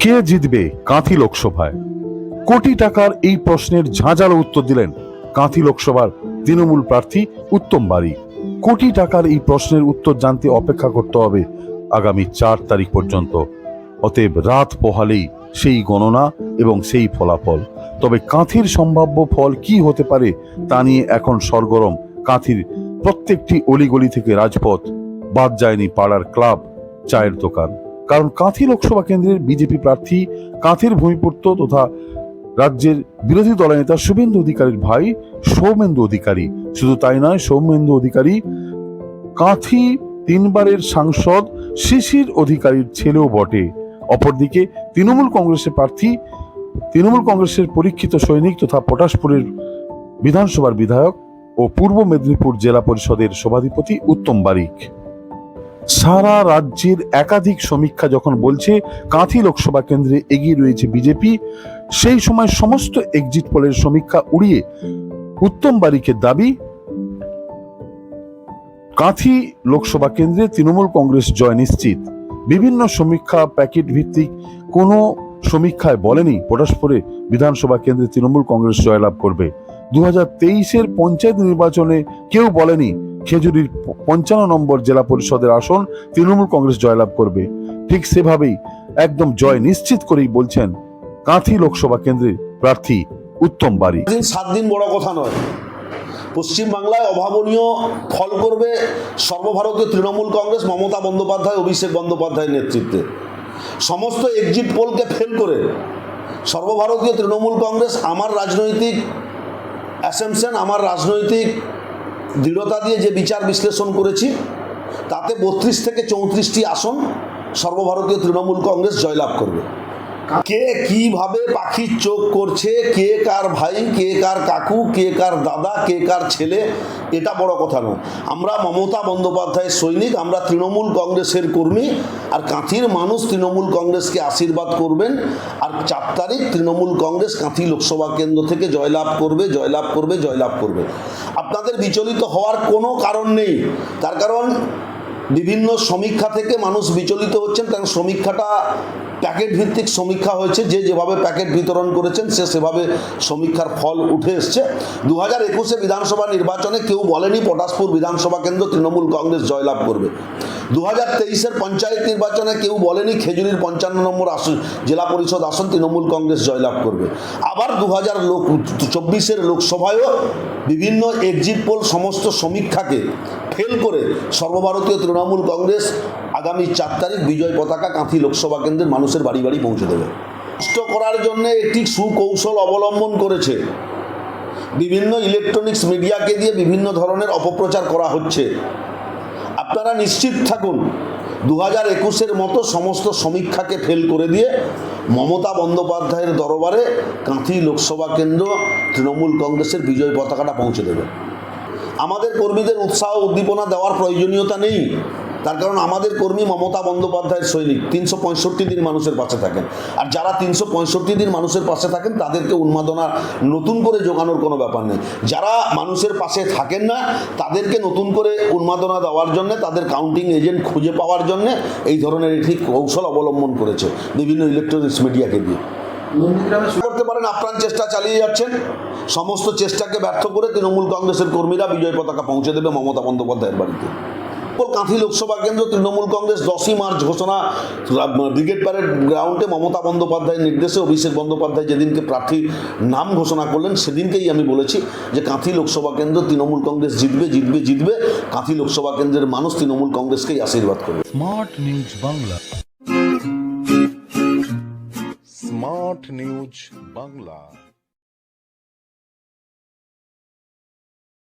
কে জিতবে কাঁথি লোকসভায়? কোটি টাকার এই প্রশ্নের ঝাঁঝালো উত্তর দিলেন কাঁথি লোকসভার তৃণমূল প্রার্থী উত্তম বাড়ি কোটি টাকার এই প্রশ্নের উত্তর জানতে অপেক্ষা করতে হবে আগামী চার তারিখ পর্যন্ত। অতএব রাত পোহালেই সেই গণনা এবং সেই ফলাফল। তবে কাঁথির সম্ভাব্য ফল কি হতে পারে তা নিয়ে এখন সরগরম কাঁথির প্রত্যেকটি অলিগলি থেকে রাজপথ। বাদ যায়নি পাড়ার ক্লাব, চায়ের দোকান। কারণ কাঁথি লোকসভা কেন্দ্রের বিজেপি প্রার্থী, কাঁথির ভূমিপুত্র তথা রাজ্যের বিরোধী দলনেতা শুভেন্দু অধিকারীর ভাই সৌমেন্দু অধিকারী। শুধু তাই নয়, সৌমেন্দু অধিকারী কাঁথি তিনবারের সাংসদ, শিশির অধিকারীর ছেলেও বটে। অপরদিকে তৃণমূল কংগ্রেসের প্রার্থী, তৃণমূল কংগ্রেসের পরীক্ষিত সৈনিক তথা পটাশপুরের বিধানসভার বিধায়ক ও পূর্ব মেদিনীপুর জেলা পরিষদের সভাধিপতি উত্তম বারিক। সারা রাজ্যের একাধিক সমীক্ষা যখন বলছে, কাঁথি লোকসভা কেন্দ্রে এগিয়ে রয়েছে বিজেপি, সেই সময় সমস্ত এক্সিট পোলের সমীক্ষা উড়িয়ে উত্তম বারিকের দাবি, কাঁথি লোকসভা কেন্দ্রে তৃণমূল কংগ্রেস জয় নিশ্চিত। বিভিন্ন সমীক্ষা প্যাকেট ভিত্তিক কোনো সমীক্ষায় বলেনি পটাশপুরে বিধানসভা কেন্দ্রে তৃণমূল কংগ্রেস জয়লাভ করবে। দু হাজার তেইশের পঞ্চায়েত নির্বাচনে কেউ বলেনি খেজুরির পঞ্চান্ন নম্বর জেলা পরিষদের আসন তৃণমূল কংগ্রেস জয়লাভ করবে। ঠিক সেভাবেই একদম জয় নিশ্চিত করেই বলছেন কাঁথি লোকসভা কেন্দ্রের প্রার্থী উত্তম বাড়ি সাত দিন বড় কথা নয়। পশ্চিমবাংলায় অভাবনীয় ফল করবে সর্বভারতীয় তৃণমূল কংগ্রেস মমতা বন্দ্যোপাধ্যায়, অভিষেক বন্দ্যোপাধ্যায়ের নেতৃত্বে। সমস্ত এক্সিট পোলকে ফেল করে সর্বভারতীয় তৃণমূল কংগ্রেস আমার রাজনৈতিক অ্যাসেমশন আমার রাজনৈতিক দৃঢ়তা দিয়ে যে বিচার বিশ্লেষণ করেছি, তাতে বত্রিশ থেকে চৌত্রিশটি আসন সর্বভারতীয় তৃণমূল কংগ্রেস জয়লাভ করবে। কে কীভাবে পাখির চোখ করছে, কে কার ভাই, কে কার কাকু, কে কার দাদা, কে কার ছেলে, এটা বড় কথা নয়। আমরা মমতা বন্দ্যোপাধ্যায়ের সৈনিক, আমরা তৃণমূল কংগ্রেসের কর্মী, আর কাঁথির মানুষ তৃণমূল কংগ্রেসকে আশীর্বাদ করবেন, আর চার তারিখ তৃণমূল কংগ্রেস কাঁথি লোকসভা কেন্দ্র থেকে জয়লাভ করবে জয়লাভ করবে জয়লাভ করবে। আপনাদের বিচলিত হওয়ার কোনো কারণ নেই। তার কারণ, বিভিন্ন সমীক্ষা থেকে মানুষ বিচলিত হচ্ছেন কারণ সমীক্ষাটা প্যাকেট ভিত্তিক সমীক্ষা হয়েছে, যে যেভাবে প্যাকেট বিতরণ করেছেন, সে সেভাবে সমীক্ষার ফল উঠে এসছে। দু হাজার একুশে বিধানসভা নির্বাচনে কেউ বলেনি পটাশপুর বিধানসভা কেন্দ্র তৃণমূল কংগ্রেস জয়লাভ করবে। দু হাজার তেইশের পঞ্চায়েত নির্বাচনে কেউ বলেনি খেজুরির পঞ্চান্ন নম্বর আসন, জেলা পরিষদ আসন তৃণমূল কংগ্রেস জয়লাভ করবে। আবার দু হাজার লোক, চব্বিশের লোকসভায়ও বিভিন্ন এক্সিট পোল সমস্ত সমীক্ষাকে ফেল করে সর্বভারতীয় তৃণমূল কংগ্রেস আগামী চার তারিখ বিজয় পতাকা কাঁথি লোকসভা কেন্দ্রের মানুষের বাড়ি বাড়ি পৌঁছে দেবে। নষ্ট করার জন্য একটি সুকৌশল অবলম্বন করেছে। বিভিন্ন ইলেকট্রনিক্স মিডিয়াকে দিয়ে বিভিন্ন ধরনের অপপ্রচার করা হচ্ছে। আপনারা নিশ্চিত থাকুন দু হাজার একুশের মতো সমস্ত সমীক্ষাকে ফেল করে দিয়ে মমতা বন্দ্যোপাধ্যায়ের দরবারে কাঁথি লোকসভা কেন্দ্র তৃণমূল কংগ্রেসের বিজয় পতাকাটা পৌঁছে দেবে। আমাদের কর্মীদের উৎসাহ উদ্দীপনা দেওয়ার প্রয়োজনীয়তা নেই। তার কারণ আমাদের কর্মী মমতা বন্দ্যোপাধ্যায়ের সৈনিক, তিনশো পঁয়ষট্টি দিন মানুষের পাশে থাকেন। আর যারা তিনশো পঁয়ষট্টি দিন মানুষের পাশে থাকেন, তাদেরকে উন্মাদনা নতুন করে যোগানোর কোনো ব্যাপার নেই। যারা মানুষের পাশে থাকেন না, তাদেরকে নতুন করে উন্মাদনা দেওয়ার জন্য, তাদের কাউন্টিং এজেন্ট খুঁজে পাওয়ার জন্য এই ধরনের একটি কৌশল অবলম্বন করেছে বিভিন্ন ইলেকট্রনিক্স মিডিয়াকে দিয়ে। করতে পারেন, আপ্রাণ চেষ্টা চালিয়ে যাচ্ছেন। সমস্ত চেষ্টাকে ব্যর্থ করে তৃণমূল কংগ্রেসের কর্মীরা বিজয় পতাকা পৌঁছে দেবে মমতা বন্দ্যোপাধ্যায়ের বাড়িতে। কাঁথি লোকসভা কেন্দ্র তৃণমূল কংগ্রেস দশই মার্চ ঘোষণা ব্রিগেড প্যারেড গ্রাউন্ডে মমতা বন্দ্যোপাধ্যায়ের নির্দেশে অভিষেক বন্দ্যোপাধ্যায় যেদিনকে প্রার্থীর নাম ঘোষণা করলেন সেদিনকেই আমি বলেছি যে কাঁথি লোকসভা কেন্দ্র তৃণমূল কংগ্রেস জিতবে জিতবে জিতবে। কাঁথি লোকসভা কেন্দ্রের মানুষ তৃণমূল কংগ্রেসকেই আশীর্বাদ করবে। Smart news Bangla. Smart news Bangla.